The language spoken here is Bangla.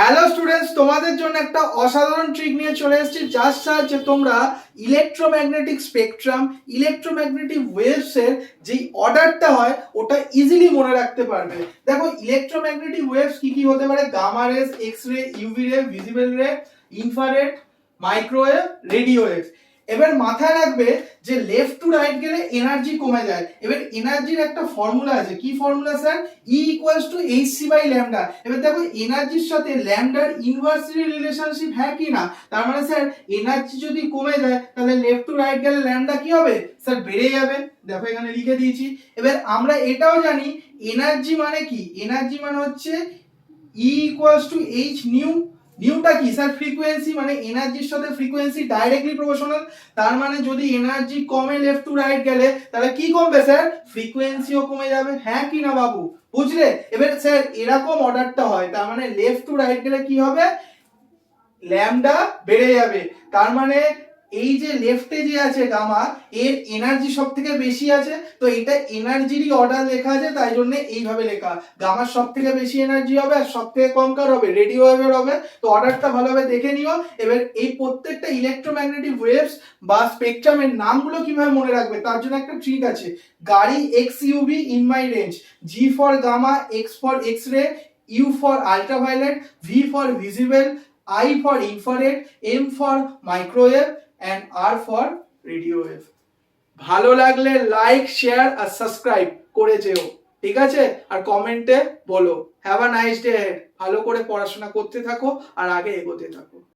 হ্যালো স্টুডেন্টস তোমাদের জন্য একটা অসাধারণ ট্রিক নিয়ে চলে এসেছি। যার সাহায্যে তোমরা ইলেকট্রোম্যাগনেটিক স্পেকট্রাম ইলেকট্রোম্যাগনেটিক ওয়েভসের যেই অর্ডারটা হয়, ওটা ইজিলি মনে রাখতে পারবে। দেখো ইলেকট্রোম্যাগনেটিক ওয়েভস কি কি হতে পারে? Gamma rays X ray UV ray visible ray infrared microwave radio wave এবার মাথায় রাখবে যে লেফট টু রাইট গেলে এনার্জি কমে যায়। এবার এনার্জির একটা ফর্মুলা আছে। কি formula sir E equals to H C by lambda এবার দেখো এনার্জির সাথে ল্যামডার ইনভার্সলি রিলেশনশিপ হ্যাঁ কি না? তার মানে স্যার এনার্জি যদি কমে যায়, তাহলে লেফট টু রাইট গেলে ল্যামডা কি হবে? স্যার বেড়ে যাবে। দেখো, এখানে লিখে দিয়েছি। এবার আমরা এটাও জানি এনার্জি মানে কি? এনার্জি মানে হচ্ছে E equals to H nu নিউটা কি? স্যার ফ্রিকোয়েন্সি মানে এনার্জির সাথে ফ্রিকোয়েন্সি ডাইরেক্টলি প্রপোর্শনাল তার মানে যদি এনার্জি কমে লেফট টু রাইট গেলে, তাহলে কি কমবে স্যার? ফ্রিকোয়েন্সিও কমে যাবে। হ্যাঁ কি না বাবু? বুঝলে? এবার স্যার, এরকম অর্ডারটা হয়, তার মানে লেফট টু রাইট গেলে কি হবে? ল্যামডা বেড়ে যাবে। তার মানে এই যে লেফটে যে আছে গামা এর এনার্জি সব থেকে বেশি আছে তো এটা এনার্জিরই অর্ডার লেখা আছে তাই জন্য এইভাবে লেখা। গামার সব থেকে বেশি এনার্জি হবে আর সব থেকে কম কার হবে রেডিও ওয়েভের হবে। তো অর্ডারটা ভালোভাবে দেখে নিও। এবার এই প্রত্যেকটা ইলেকট্রোম্যাগনেটিক ওয়েভস বা স্পেকট্রামের নামগুলো কীভাবে মনে রাখবে তার জন্য একটা ট্রিক আছে। গাড়ি X UV in my range G for gamma X for X ray U for ultraviolet V for visible I for infrared, M for microwave and R for radio wave. ভালো লাগলে লাইক শেয়ার আর সাবস্ক্রাইব করে যেও, ঠিক আছে? আর কমেন্টে বলো। হ্যাভ আ নাইস ডে ভালো করে পড়াশোনা করতে থাকো আর আগে এগোতে থাকো।